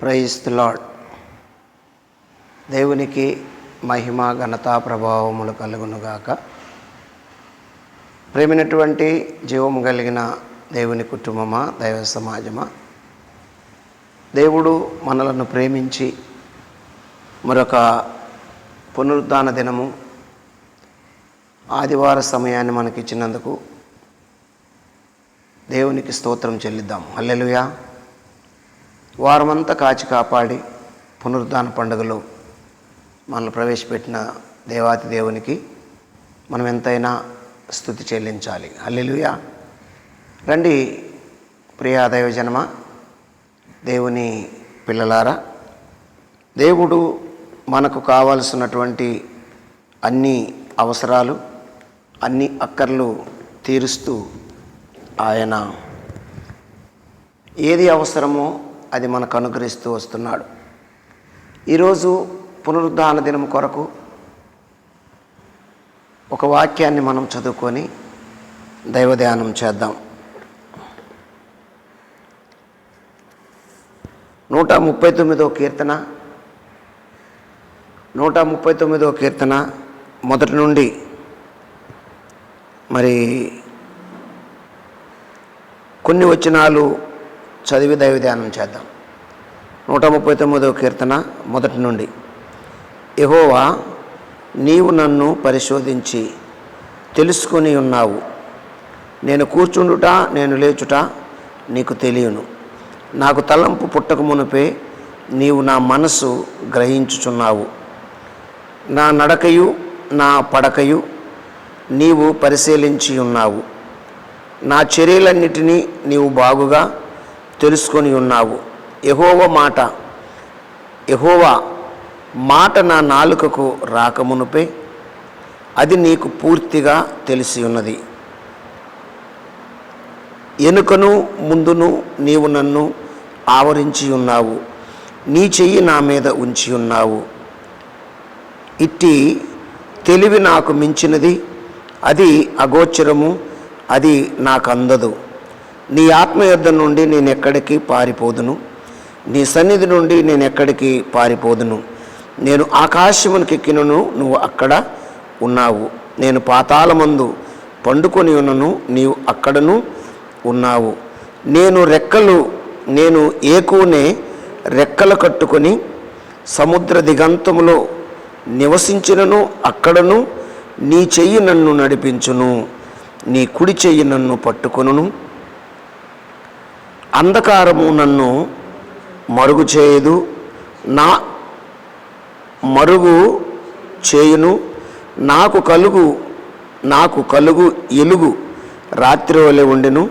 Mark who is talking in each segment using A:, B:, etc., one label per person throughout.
A: Praise lord దేవునికి మహిమ ఘనతా ప్రభావములు కలుగునుగాక ప్రేమినటువంటి జీవము కలిగిన దేవుని కుటుంబమా దైవ సమాజమా? దేవుడు మనలను ప్రేమించి మరొక పునరుద్ధాన దినము ఆదివార సమయాన్ని మనకిచ్చినందుకు దేవునికి స్తోత్రం చెల్లిద్దాం. హల్లెలూయా. వారమంతా కాచి కాపాడి పునరుద్ధాన పండుగలో మనల్ని ప్రవేశపెట్టిన దేవాతి దేవునికి మనం ఎంతైనా స్థుతి చెల్లించాలి. హల్లెలూయా. రండి ప్రియా దైవజనమ దేవుని పిల్లలారా దేవుడు మనకు కావలసినటువంటి అన్ని అవసరాలు అన్ని అక్కర్లు తీరుస్తూ ఆయన ఏది అవసరమో అది మనకు అనుగ్రహిస్తూ వస్తున్నాడు. ఈరోజు పునరుద్ధాన దినం కొరకు ఒక వాక్యాన్ని మనం చదువుకొని దైవధ్యానం చేద్దాం. నూట ముప్పై తొమ్మిదో కీర్తన నూట ముప్పై తొమ్మిదో కీర్తన మొదటి నుండి మరి కొన్ని వచనాలు చదివి దైవధ్యానం చేద్దాం. నూట ముప్పై తొమ్మిదవ కీర్తన మొదటి నుండి. ఎహోవా నీవు నన్ను పరిశోధించి తెలుసుకొని ఉన్నావు. నేను కూర్చుండుట నేను లేచుట నీకు తెలియను. నాకు తలంపు పుట్టక మునుపే నీవు నా మనసు గ్రహించుచున్నావు. నా నడకయు నా పడకయు నీవు పరిశీలించి ఉన్నావు. నా చర్యలన్నిటినీ నీవు బాగుగా తెలుసుకొని ఉన్నావు. ఎహోవ మాట ఎహోవ మాట నా నాలుకకు రాకమునుపే అది నీకు పూర్తిగా తెలిసి ఉన్నది. ఎనుకను ముందును నీవు నన్ను ఆవరించి ఉన్నావు. నీ చెయ్యి నా మీద ఉంచి ఉన్నావు. ఇట్టి తెలివి నాకు మించినది. అది అగోచరము అది నాకు నీ నీ ఆత్మయుద్ధం నుండి నేను ఎక్కడికి పారిపోదును? నీ సన్నిధి నుండి నేను ఎక్కడికి పారిపోదును? నేను ఆకాశమునికెక్కినను నువ్వు అక్కడ ఉన్నావు. నేను పాతాళమందు పండుకొని ఉన్నను నీవు అక్కడను ఉన్నావు. నేను రెక్కలు నేను ఏకునే రెక్కలు కట్టుకొని సముద్ర దిగంతములో నివసించినను అక్కడను నీ చెయ్యి నన్ను నడిపించును. నీ కుడి చెయ్యి నన్ను పట్టుకొనును. అంధకారము నన్ను మరుగు చేయదు. నా మరుగు చేయును. నాకు కలుగు నాకు కలుగు ఎలుగు రాత్రి వలె ఉండెను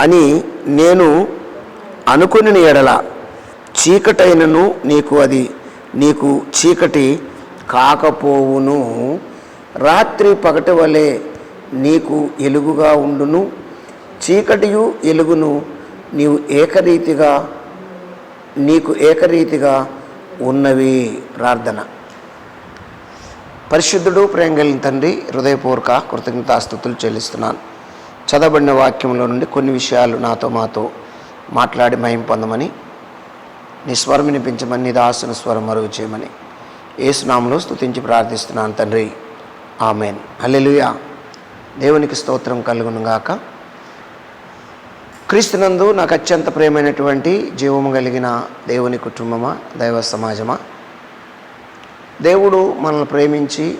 A: అని నేను అనుకుని ఎడల చీకటైనను నీకు అది నీకు చీకటి కాకపోవును. రాత్రి పగటి వలె నీకు ఎలుగుగా ఉండును. చీకటియు ఎలుగును నీవు ఏకరీతిగా నీకు ఏకరీతిగా ఉన్నవి ప్రార్థన. పరిశుద్ధుడు ప్రేమ తండ్రి హృదయపూర్వక కృతజ్ఞతాస్థుతులు చెల్లిస్తున్నాను. చదవబడిన వాక్యంలో నుండి కొన్ని విషయాలు నాతో మాతో మాట్లాడి మయం పొందమని నీ స్వరం వినిపించమని నీ దాసుని స్వరం మరుగు చేయమని. ఏసునామలో స్థుతించి ప్రార్థిస్తున్నాను తండ్రి. ఆమెన్. అల్లెలుయా దేవునికి స్తోత్రం కలుగునుగాక. క్రీస్తునందు నాకు అత్యంత ప్రేమైనటువంటి జీవము కలిగిన దేవుని కుటుంబమా దైవ సమాజమా? దేవుడు మనల్ని ప్రేమించి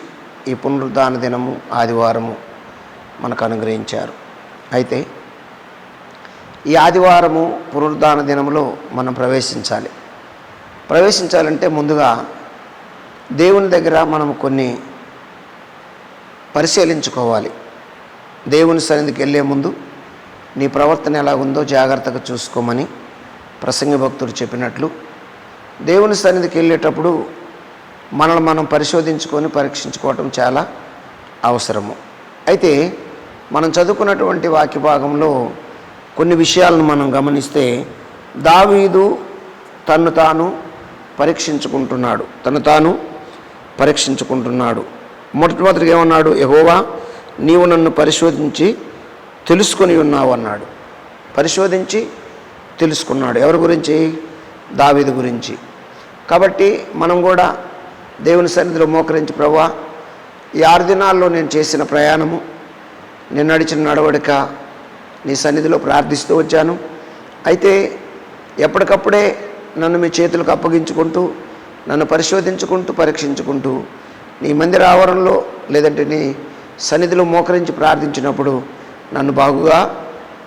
A: ఈ పునరుద్ధాన దినము ఆదివారము మనకు అనుగ్రహించారు. అయితే ఈ ఆదివారము పునరుద్ధాన దినములో మనం ప్రవేశించాలి. ప్రవేశించాలంటే ముందుగా దేవుని దగ్గర మనం కొన్ని పరిశీలించుకోవాలి. దేవుని సన్నిధికి వెళ్ళే ముందు నీ ప్రవర్తన ఎలా ఉందో జాగ్రత్తగా చూసుకోమని ప్రసంగి భక్తుడు చెప్పినట్లు దేవుని సన్నిధికి వెళ్ళేటప్పుడు మనల్ని మనం పరిశోధించుకొని పరీక్షించుకోవటం చాలా అవసరము. అయితే మనం చదువుకున్నటువంటి వాక్య భాగంలో కొన్ని విషయాలను మనం గమనిస్తే దావీదు తను తాను పరీక్షించుకుంటున్నాడు. తను తాను పరీక్షించుకుంటున్నాడు. మొట్టమొదటిగా ఏమన్నాడు? యహోవా నీవు నన్ను పరిశోధించి తెలుసుకొని ఉన్నావు అన్నాడు. పరిశోధించి తెలుసుకున్నాడు. ఎవరి గురించి? దావీదు గురించి. కాబట్టి మనం కూడా దేవుని సన్నిధిలో మోకరించి ప్రభా ఈ ఆరు దినాల్లో నేను చేసిన ప్రయాణము నేను నడిచిన నడవడిక నీ సన్నిధిలో ప్రార్థిస్తూ వచ్చాను. అయితే ఎప్పటికప్పుడే నన్ను మీ చేతులకు అప్పగించుకుంటూ నన్ను పరిశోధించుకుంటూ పరీక్షించుకుంటూ నీ మందిర ఆవరణలో లేదంటే నీ సన్నిధిలో మోకరించి ప్రార్థించినప్పుడు నన్ను బాగుగా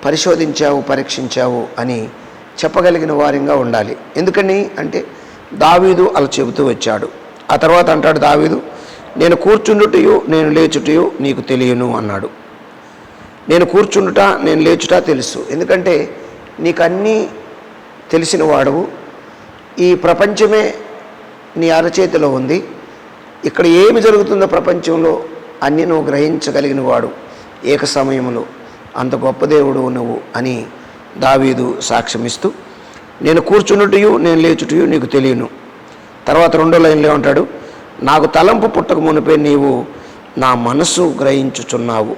A: పరిశోధించావు పరీక్షించావు అని చెప్పగలిగిన వారిగా ఉండాలి. ఎందుకని అంటే దావీదు అలా చెబుతూ వచ్చాడు. ఆ తర్వాత అంటాడు దావీదు నేను కూర్చుండుటయు నేను లేచుటయు నీకు తెలియను అన్నాడు. నేను కూర్చుండుట నేను లేచుట తెలుసు. ఎందుకంటే నీకు అన్నీ తెలిసిన వాడవు. ఈ ప్రపంచమే నీ అరచేతిలో ఉంది. ఇక్కడ ఏమి జరుగుతుందో ప్రపంచంలో అన్నీ నువ్వు గ్రహించగలిగిన వాడు. ఏక సమయంలో అంత గొప్ప దేవుడు నువ్వు అని దావీదు సాక్ష్యమిస్తూ నేను కూర్చున్నట్టుయు నేను లేచుటయు నీకు తెలియను. తర్వాత రెండో లైన్లో ఉంటాడు నాకు తలంపు పుట్టక మునిపే నీవు నా మనసు గ్రహించుచున్నావు.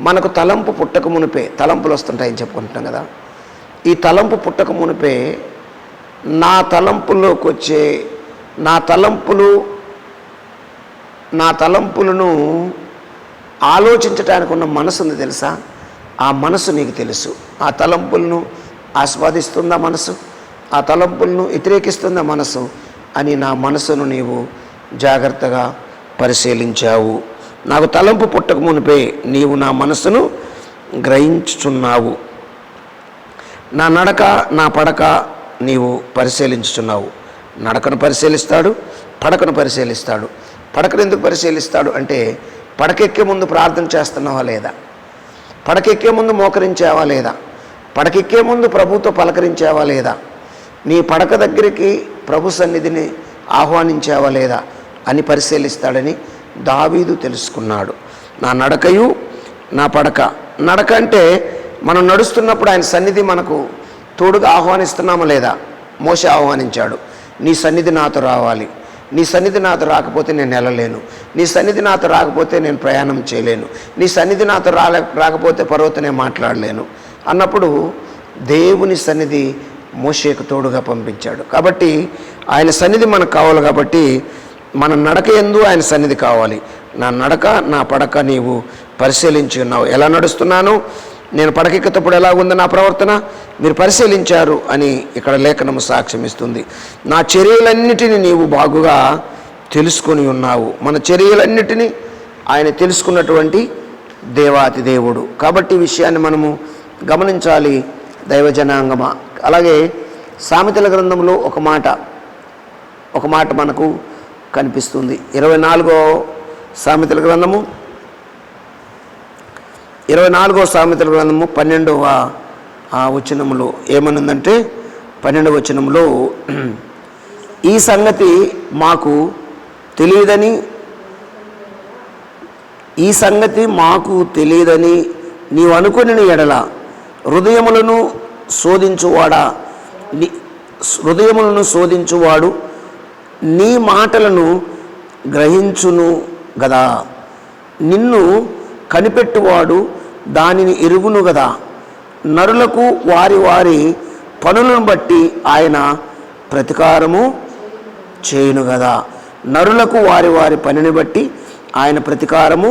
A: మనకు తలంపు పుట్టక మునిపే తలంపులు వస్తుంటాయని చెప్పుకుంటున్నాం కదా. ఈ తలంపు పుట్టక మునిపే నా తలంపుల్లోకి వచ్చే నా తలంపులు నా తలంపులను ఆలోచించటానికి ఉన్న మనసు ఉంది తెలుసా? ఆ మనసు నీకు తెలుసు. ఆ తలంపులను ఆస్వాదిస్తుందా మనసు? ఆ తలంపులను వ్యతిరేకిస్తుందా మనసు? అని నా మనసును నీవు జాగ్రత్తగా పరిశీలించావు. నాకు తలంపు పుట్టక మునిపే నీవు నా మనసును గ్రహించుచున్నావు. నా నడక నా పడక నీవు పరిశీలించుచున్నావు. నడకను పరిశీలిస్తాడు పడకను పరిశీలిస్తాడు. పడకను ఎందుకు పరిశీలిస్తాడు అంటే పడకెక్కే ముందు ప్రార్థన చేస్తున్నావా లేదా? పడకెక్కే ముందు మోకరించావా లేదా? పడకెక్కే ముందు ప్రభుతో పలకరించావా లేదా? నీ పడక దగ్గరికి ప్రభు సన్నిధిని ఆహ్వానించావా లేదా అని పరిశీలిస్తాడని దావీదు తెలుసుకున్నాడు. నా నడకయు నా పడక. నడక అంటే మనం నడుస్తున్నప్పుడు ఆయన సన్నిధి మనకు తోడుగా ఆహ్వానిస్తున్నామా లేదా? మోస ఆహ్వానించాడు. నీ సన్నిధి నాతో రావాలి. నీ సన్నిధి నాతో రాకపోతే నేను వెళ్ళలేను నీ సన్నిధి నాతో రాకపోతే నేను ప్రయాణం చేయలేను. నీ సన్నిధి నాతో రాలే రాకపోతే పర్వతనే మాట్లాడలేను. అన్నప్పుడు దేవుని సన్నిధి మోషేకు తోడుగా పంపించాడు. కాబట్టి ఆయన సన్నిధి మనకు కావాలి కాబట్టి మన నడక ఎందు ఆయన సన్నిధి కావాలి. నా నడక నా పడక నీవు పరిశీలించి ఉన్నావు ఎలా నడుస్తున్నాను? నేను పడకెక్కేటప్పుడు ఎలా ఉంది నా ప్రవర్తన? మీరు పరిశీలించారు అని ఇక్కడ లేఖనము సాక్ష్యమిస్తుంది. నా చర్యలన్నిటినీ నీవు బాగుగా తెలుసుకొని ఉన్నావు. మన చర్యలన్నిటినీ ఆయన తెలుసుకున్నటువంటి దేవాతి దేవుడు. కాబట్టి విషయాన్ని మనము గమనించాలి దైవజనాంగమ. అలాగే సామెతల గ్రంథంలో ఒక మాట ఒక మాట మనకు కనిపిస్తుంది. ఇరవై నాలుగో సామెతల గ్రంథము ఇరవై నాలుగో సామెతల గ్రంథము పన్నెండవ ఆ వచనములో ఏమనుందంటే పన్నెండవ వచనంలో ఈ సంగతి మాకు తెలియదని ఈ సంగతి మాకు తెలియదని నీవు అనుకుని ఎడల హృదయములను శోధించువాడా? నీ హృదయములను శోధించువాడు నీ మాటలను గ్రహించును గదా. నిన్ను కనిపెట్టువాడు దానిని ఎరుగును గదా. నరులకు వారి వారి పనులను బట్టి ఆయన ప్రతీకారము చేయును కదా నరులకు వారి వారి పనిని బట్టి ఆయన ప్రతీకారము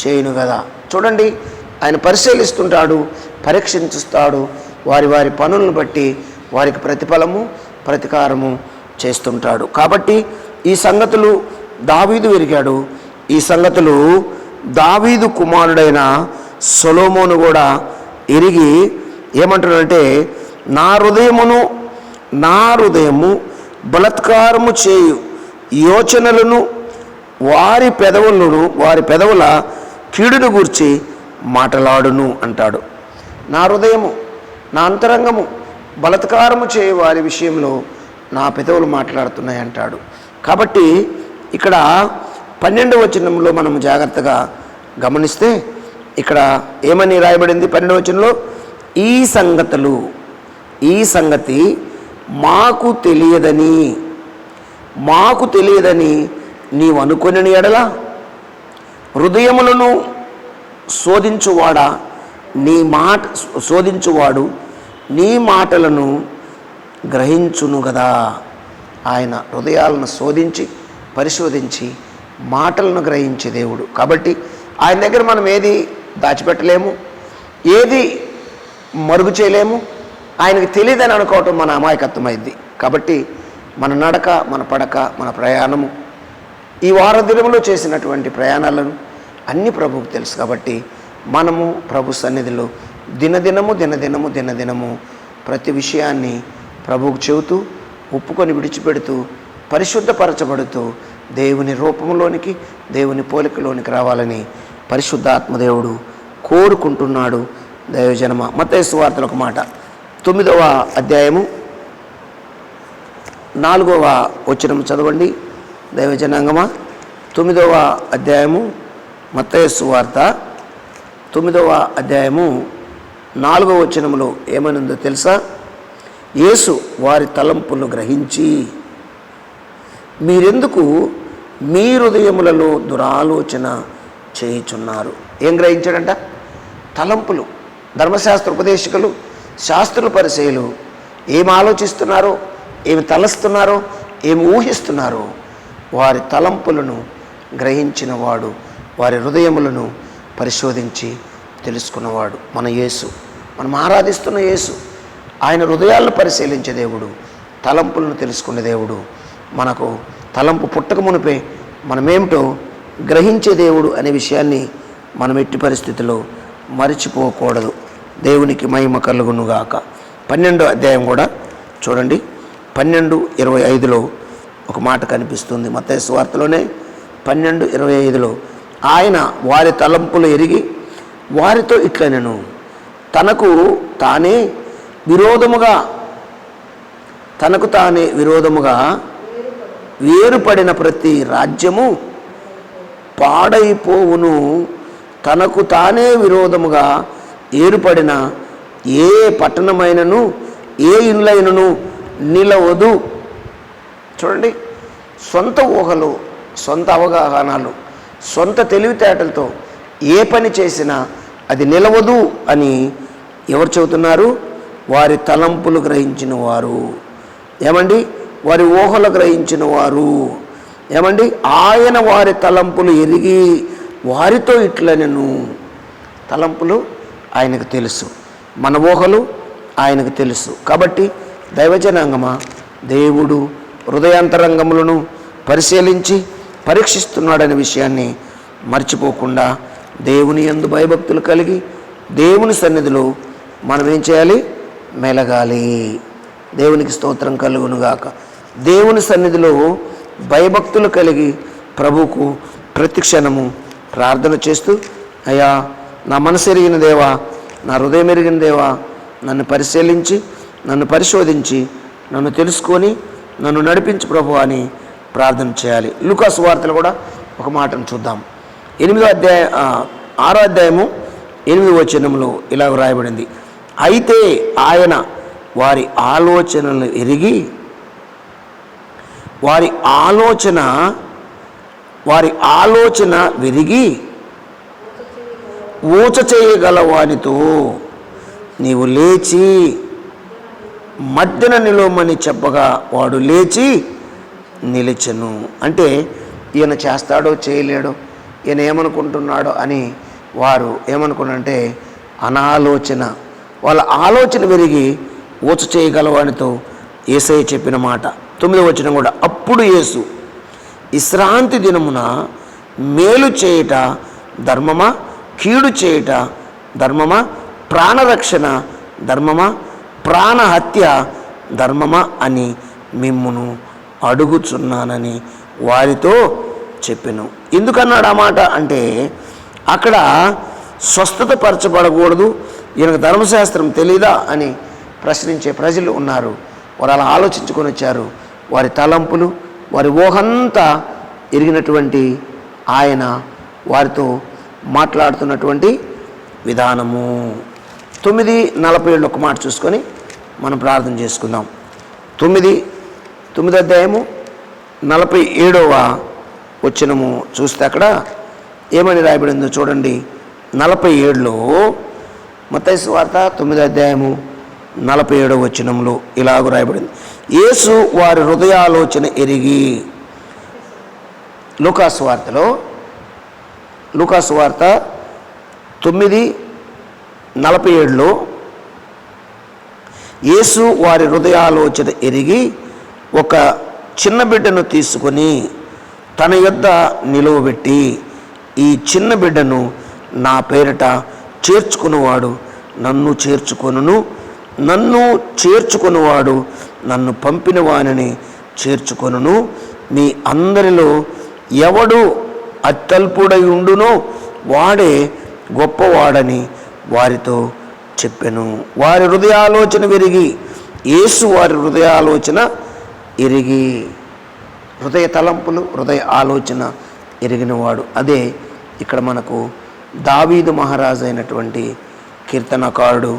A: చేయును కదా చూడండి ఆయన పరిశీలిస్తుంటాడు పరీక్షించుస్తాడు వారి వారి పనులను బట్టి వారికి ప్రతిఫలము ప్రతీకారము చేస్తుంటాడు. కాబట్టి ఈ సంగతులు దావీదు ఎరిగాడు. ఈ సంగతులు దావీదు కుమారుడైన సొలోమోను కూడా ఎరిగి ఏమంటాడంటే నా హృదయమును నా హృదయము బలత్కారము చేయు యోచనలను వారి పెదవులను వారి పెదవుల కీడును గూర్చి మాటలాడును అంటాడు. నా హృదయము నా అంతరంగము బలత్కారము చేయు వారి విషయంలో నా పెదవులు మాట్లాడుతున్నాయి అంటాడు కాబట్టి ఇక్కడ పన్నెండవ వచనంలో మనం జాగ్రత్తగా గమనిస్తే ఇక్కడ ఏమని రాయబడింది పన్నెండవ వచనంలో? ఈ సంగతులు ఈ సంగతి మాకు తెలియదని మాకు తెలియదని నీవు అనుకుని ఎడలా? హృదయములను శోధించువాడా? నీ మాట శోధించువాడు నీ మాటలను గ్రహించును కదా ఆయన హృదయాలను శోధించి పరిశోధించి మాటలను గ్రహించే దేవుడు. కాబట్టి ఆయన దగ్గర మనం ఏది దాచిపెట్టలేము? ఏది మరుగు చేయలేము? ఆయనకి తెలియదని అనుకోవటం మన అమాయకత్వం అయింది కాబట్టి మన నడక మన పడక మన ప్రయాణము ఈ వారదినంలో చేసినటువంటి ప్రయాణాలను అన్ని ప్రభువుకు తెలుసు. కాబట్టి మనము ప్రభు సన్నిధిలో దినదినము దినదినము దినదినము ప్రతి విషయాన్ని ప్రభువుకు చెబుతూ ఒప్పుకొని విడిచిపెడుతూ పరిశుద్ధపరచబడుతూ దేవుని రూపంలోనికి దేవుని పోలికలోనికి రావాలని పరిశుద్ధాత్మదేవుడు కోరుకుంటున్నాడు. దైవజనమ మతేసు వార్తలు ఒక మాట. తొమ్మిదవ అధ్యాయము నాలుగవ వచనం చదవండి. దైవజనాంగమా తొమ్మిదవ అధ్యాయము మత్తయస్సు వార్త. తొమ్మిదవ అధ్యాయము నాలుగవ వచనములో ఏమనుందో తెలుసా? యేసు వారి తలంపును గ్రహించి మీరెందుకు మీ హృదయములలో దురాలోచన చేయుచున్నారు. ఏం గ్రహించాడంట? తలంపులు. ధర్మశాస్త్ర ఉపదేశకులు శాస్త్రుల పరిచయలు ఏం ఆలోచిస్తున్నారో ఏమి తలస్తున్నారో ఏమి ఊహిస్తున్నారో వారి తలంపులను గ్రహించిన వాడు వారి హృదయములను పరిశోధించి తెలుసుకున్నవాడు మన యేసు. మనం ఆరాధిస్తున్న యేసు. ఆయన హృదయాలను పరిశీలించే దేవుడు తలంపులను తెలుసుకునే దేవుడు మనకు తలంపు పుట్టక మునిపే మనమేమిటో గ్రహించే దేవుడు అనే విషయాన్ని మనం ఎట్టి పరిస్థితిలో మరిచిపోకూడదు. దేవునికి మహిమ కలుగునుగాక. పన్నెండో అధ్యాయం కూడా చూడండి. పన్నెండు ఇరవై ఐదులో ఒక మాట కనిపిస్తుంది మత వార్తలోనే. పన్నెండు ఇరవై ఐదులో ఆయన వారి తలంపులు ఎరిగి వారితో ఇట్లనెను తనకు తానే విరోధముగా తనకు తానే విరోధముగా వేరుపడిన ప్రతి రాజ్యము పాడైపోవును. తనకు తానే విరోధముగా ఏర్పడిన ఏ పట్టణమైనను ఏ ఇళ్ళైనను నిలవదు. చూడండి సొంత ఊహలు సొంత అవగాహనలు సొంత తెలివితేటలతో ఏ పని చేసినా అది నిలవదు అని ఎవరు చెబుతున్నారు? వారి తలంపులు గ్రహించిన వారు. ఏమండి? వారి ఊహలు గ్రహించిన వారు. ఏమండి? ఆయన వారి తలంపులు ఎరిగి వారితో ఇట్లనను. తలంపులు ఆయనకు తెలుసు. మన ఊహలు ఆయనకు తెలుసు. కాబట్టి దైవజనాంగమా? దేవుడు హృదయాంతరంగములను పరిశీలించి పరీక్షిస్తున్నాడనే విషయాన్ని మర్చిపోకుండా దేవుని యందు భయభక్తులు కలిగి దేవుని సన్నిధిలో మనం ఏం చేయాలి? మెలగాలి. దేవునికి స్తోత్రం కలుగునుగాక. దేవుని సన్నిధిలో భయభక్తులు కలిగి ప్రభువుకు ప్రతిక్షణము ప్రార్థన చేస్తూ అయ్యా నా మనసు ఎరిగిన దేవా నా హృదయం ఎరిగిన దేవా నన్ను పరిశీలించి నన్ను పరిశోధించి నన్ను తెలుసుకొని నన్ను నడిపించు ప్రభు అని ప్రార్థన చేయాలి. లూకాసు వార్తలు కూడా ఒక మాటను చూద్దాం. ఎనిమిదో అధ్యాయ ఆరో అధ్యాయము ఎనిమిది వచనంలో ఇలా వ్రాయబడింది. అయితే ఆయన వారి ఆలోచనలను ఎరిగి వారి ఆలోచన వారి ఆలోచన విరిగి ఊచ చేయగల వానితో నీవు లేచి మధ్యన నిలవమని చెప్పగా వాడు లేచి నిలిచెను. అంటే ఈయన చేస్తాడో చేయలేడో ఈయన ఏమనుకుంటున్నాడో అని వారు ఏమనుకున్నారంటే అనాలోచన. వాళ్ళ ఆలోచన విరిగి ఊచ చేయగలవానితో ఏసయ్య చెప్పిన మాట. తొమ్మిదవ వచ్చిన కూడా. అప్పుడు యేసు విశ్రాంతి దినమున మేలు చేయుట ధర్మమా? కీడు చేయుట ధర్మమా? ప్రాణరక్షణ ధర్మమా? ప్రాణహత్య ధర్మమా అని మిమ్మును అడుగుచున్నానని వారితో చెప్పాను. ఎందుకన్నాడు ఆ మాట అంటే అక్కడ స్వస్థత పరచబడకూడదు ఈయనకు ధర్మశాస్త్రం తెలీదా అని ప్రశ్నించే ప్రజలు ఉన్నారు. వారు అలా ఆలోచించుకొని వచ్చారు. వారి తలంపులు వారి ఊహంతా ఎరిగినటువంటి ఆయన వారితో మాట్లాడుతున్నటువంటి విధానము. తొమ్మిది నలభై ఏళ్ళు ఒక మాట చూసుకొని మనం ప్రార్థన చేసుకుందాం. తొమ్మిది తొమ్మిది అధ్యాయము నలభై ఏడవ వచ్చినము చూస్తే అక్కడ ఏమని రాయబడిందో చూడండి. నలభై ఏడులో మతైసు వార్త తొమ్మిది అధ్యాయము నలభై ఏడవ వచ్చినంలో ఇలాగ రాయబడింది. యేసు వారి హృదయాలోచన ఎరిగి. లూకాసు వార్తలో లూకాసు వార్త తొమ్మిది నలభై ఏడులో యేసు వారి హృదయాలోచన ఎరిగి ఒక చిన్న బిడ్డను తీసుకొని తన యొద్ద నిలువబెట్టి ఈ చిన్న బిడ్డను నా పేరిట చేర్చుకున్నవాడు నన్ను చేర్చుకొనును. నన్ను చేర్చుకునివాడు నన్ను పంపిన వానిని చేర్చుకొనును. మీ అందరిలో ఎవడు అత్యల్పుడై ఉండునో వాడే గొప్పవాడని వారితో చెప్పెను. వారి హృదయాలోచన విరిగి యేసు వారి హృదయాలోచన ఎరిగి హృదయ తలంపులు హృదయ ఆలోచన ఎరిగినవాడు అదే ఇక్కడ మనకు దావీదు మహారాజు అయినటువంటి కీర్తనకారుడు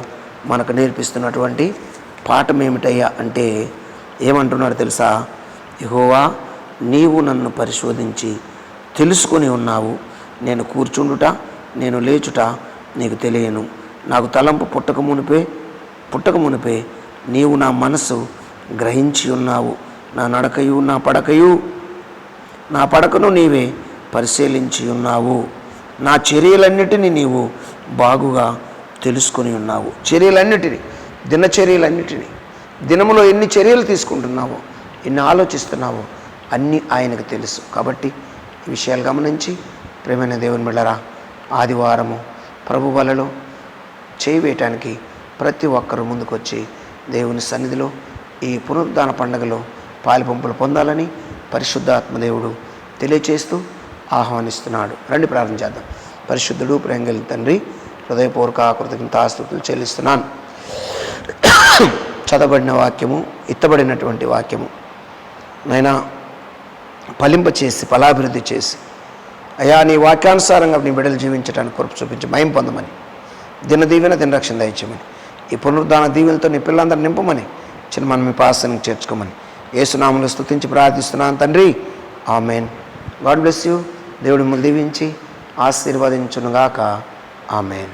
A: మనకు నేర్పిస్తున్నటువంటి పాఠం ఏమిటయ్యా అంటే ఏమంటున్నాడు తెలుసా? యహోవా నీవు నన్ను పరిశోధించి తెలుసుకొని ఉన్నావు. నేను కూర్చుండుట నేను లేచుట నీకు తెలియను. నాకు తలంపు పుట్టక మునిపే పుట్టక మునిపే నీవు నా మనసు గ్రహించి ఉన్నావు. నా నడకయు నా పడకయు నా పడకను నీవే పరిశీలించి ఉన్నావు. నా చర్యలన్నిటినీ నీవు బాగుగా తెలుసుకొని ఉన్నావు. చర్యలన్నిటినీ దినచర్యలన్నిటినీ దినములో ఎన్ని చర్యలు తీసుకుంటున్నావో ఎన్ని ఆలోచిస్తున్నావో అన్నీ ఆయనకు తెలుసు. కాబట్టి ఈ విషయాలు గమనించి ప్రేమైన దేవుని బిళ్ళరా ఆదివారము ప్రభు వలలో చేయి వేయటానికి ప్రతి ఒక్కరూ ముందుకొచ్చి దేవుని సన్నిధిలో ఈ పునరుద్ధాన పండుగలో పాలిపంపులు పొందాలని పరిశుద్ధాత్మ దేవుడు తెలియచేస్తూ ఆహ్వానిస్తున్నాడు. రండి ప్రారంభం చేద్దాం. పరిశుద్ధుడు ప్రేంగలి తండ్రి హృదయపూర్వక కృతజ్ఞతాస్థుతులు చెల్లిస్తున్నాను. చదవబడిన వాక్యము ఇత్తబడినటువంటి వాక్యము. నైనా ఫలింపచేసి ఫలాభివృద్ధి చేసి అయా నీ వాక్యానుసారంగా నీ బిడ్డలు జీవించడానికి కొరకు చూపించి మయం పొందమని దిన దీవెన దిన రక్షణ దయచేయమని ఈ పునరుద్ధాన దీవెనతో నీ పిల్లలందరూ నింపమని చిన్న మనం మీ పాసనకి చేర్చుకోమని ఏసునామలు స్థుతించి ప్రార్థిస్తున్నాను తండ్రి. ఆమెన్. God bless you. దేవుడు మిమ్మల్ని దీవించి ఆశీర్వదించునుగాక. ఆమెన్